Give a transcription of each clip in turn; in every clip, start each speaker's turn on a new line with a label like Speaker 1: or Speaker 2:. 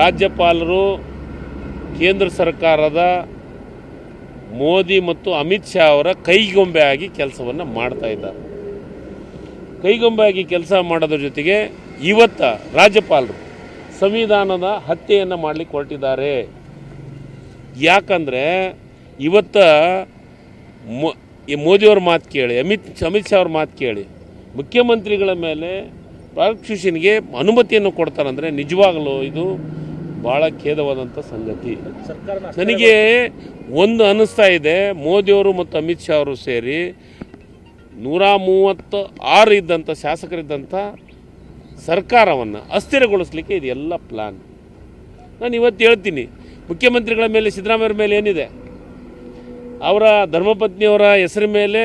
Speaker 1: ರಾಜ್ಯಪಾಲರು, ಕೇಂದ್ರ ಸರ್ಕಾರದ ಮೋದಿ ಮತ್ತು ಅಮಿತ್ ಶಾ ಅವರ ಕೈಗೊಂಬೆ ಆಗಿ ಕೆಲಸವನ್ನು ಮಾಡ್ತಾ ಇದ್ದಾರೆ. ಕೈಗೊಂಬೆ ಆಗಿ ಕೆಲಸ ಮಾಡೋದ್ರ ಜೊತೆಗೆ ಇವತ್ತ ರಾಜ್ಯಪಾಲರು ಸಂವಿಧಾನದ ಹತ್ಯೆಯನ್ನು ಮಾಡಲಿಕ್ಕೆ ಹೊರಟಿದ್ದಾರೆ. ಯಾಕಂದರೆ ಇವತ್ತ ಮೋದಿಯವ್ರ ಮಾತು ಕೇಳಿ, ಅಮಿತ್ ಅಮಿತ್ ಶಾ ಅವ್ರ ಮಾತು ಕೇಳಿ, ಮುಖ್ಯಮಂತ್ರಿಗಳ ಮೇಲೆ ಪ್ರಾಸಿಕ್ಯೂಷನ್ಗೆ ಅನುಮತಿಯನ್ನು ಕೊಡ್ತಾರಂದರೆ ನಿಜವಾಗಲೂ ಇದು ಭಾಳ ಖೇದವಾದಂಥ ಸಂಗತಿ. ನನಗೆ ಒಂದು ಅನ್ನಿಸ್ತಾ ಇದೆ ಮೋದಿಯವರು ಮತ್ತು ಅಮಿತ್ ಶಾ ಅವರು ಸೇರಿ ನೂರ ಮೂವತ್ತು ಆರು ಇದ್ದಂಥ ಶಾಸಕರಿದ್ದಂಥ ಸರ್ಕಾರವನ್ನು ಅಸ್ಥಿರಗೊಳಿಸ್ಲಿಕ್ಕೆ ಇದೆಲ್ಲ ಪ್ಲ್ಯಾನ್ ನಾನು ಇವತ್ತು ಹೇಳ್ತೀನಿ ಮುಖ್ಯಮಂತ್ರಿಗಳ ಮೇಲೆ ಸಿದ್ಧರಾಮಯ್ಯ ಮೇಲೆ ಏನಿದೆ? ಅವರ ಧರ್ಮಪತ್ನಿಯವರ ಹೆಸರ ಮೇಲೆ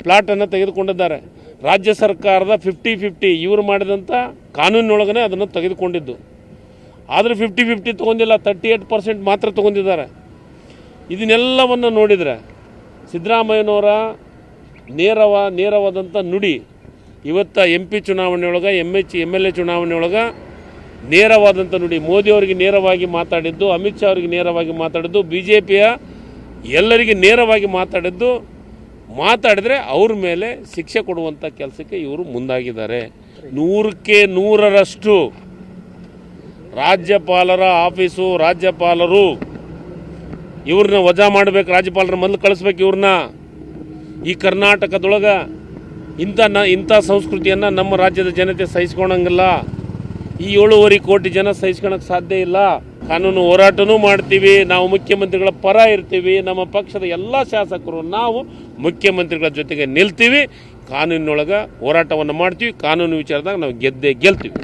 Speaker 1: ಪ್ಲಾಟನ್ನು ತೆಗೆದುಕೊಂಡಿದ್ದಾರೆ. ರಾಜ್ಯ ಸರ್ಕಾರದ ಫಿಫ್ಟಿ ಫಿಫ್ಟಿ ಇವರು ಮಾಡಿದಂಥ ಕಾನೂನಿನೊಳಗನೆ ಅದನ್ನು ತೆಗೆದುಕೊಂಡಿದ್ದು. ಆದರೆ ಫಿಫ್ಟಿ ಫಿಫ್ಟಿ ತೊಗೊಂಡಿಲ್ಲ ತರ್ಟಿ ಏಟ್ ಪರ್ಸೆಂಟ್ ಮಾತ್ರ ತೊಗೊಂಡಿದ್ದಾರೆ. ಇದನ್ನೆಲ್ಲವನ್ನು ನೋಡಿದರೆ ಸಿದ್ದರಾಮಯ್ಯನವರ ನೇರವ ನೇರವಾದಂಥ ನುಡಿ, ಇವತ್ತು M P ಚುನಾವಣೆಯೊಳಗೆ M H M L A ಚುನಾವಣೆಯೊಳಗೆ ನೇರವಾದಂಥ ನುಡಿ ಮೋದಿಯವರಿಗೆ ನೇರವಾಗಿ ಮಾತಾಡಿದ್ದು, ಅಮಿತ್ ಶಾ ಅವರಿಗೆ ನೇರವಾಗಿ ಮಾತಾಡಿದ್ದು ಬಿ ಜೆ ಪಿಯ ಎಲ್ಲರಿಗೆ ನೇರವಾಗಿ ಮಾತಾಡಿದ್ದು, ಮಾತಾಡಿದರೆ ಅವ್ರ ಮೇಲೆ ಶಿಕ್ಷೆ ಕೊಡುವಂಥ ಕೆಲಸಕ್ಕೆ ಇವರು ಮುಂದಾಗಿದ್ದಾರೆ. ನೂರಕ್ಕೆ ನೂರರಷ್ಟು ರಾಜ್ಯಪಾಲರ ಆಫೀಸು ರಾಜ್ಯಪಾಲರು. ಇವ್ರನ್ನ ವಜಾ ಮಾಡಬೇಕು ರಾಜ್ಯಪಾಲರ ಮೊದಲು ಕಳಿಸ್ಬೇಕು ಇವ್ರನ್ನ ಈ ಕರ್ನಾಟಕದೊಳಗೆ ಇಂಥ ನ, ಇಂಥ ಸಂಸ್ಕೃತಿಯನ್ನು ನಮ್ಮ ರಾಜ್ಯದ ಜನತೆ ಸಹಿಸ್ಕೊಳಂಗಿಲ್ಲ ಈ ಏಳುವರೆ ಕೋಟಿ ಜನ ಸಹಿಸ್ಕೊಳಕ್ಕೆ ಸಾಧ್ಯ ಇಲ್ಲ. ಕಾನೂನು ಹೋರಾಟನೂ ಮಾಡ್ತೀವಿ, ನಾವು ಮುಖ್ಯಮಂತ್ರಿಗಳ ಪರ ಇರ್ತೀವಿ, ನಮ್ಮ ಪಕ್ಷದ ಎಲ್ಲ ಶಾಸಕರು, ನಾವು ಮುಖ್ಯಮಂತ್ರಿಗಳ ಜೊತೆಗೆ ನಿಲ್ತೀವಿ. ಕಾನೂನಿನೊಳಗೆ ಹೋರಾಟವನ್ನು ಮಾಡ್ತೀವಿ, ಕಾನೂನು ವಿಚಾರದಾಗ ನಾವು ಗೆದ್ದೇ ಗೆಲ್ತೀವಿ.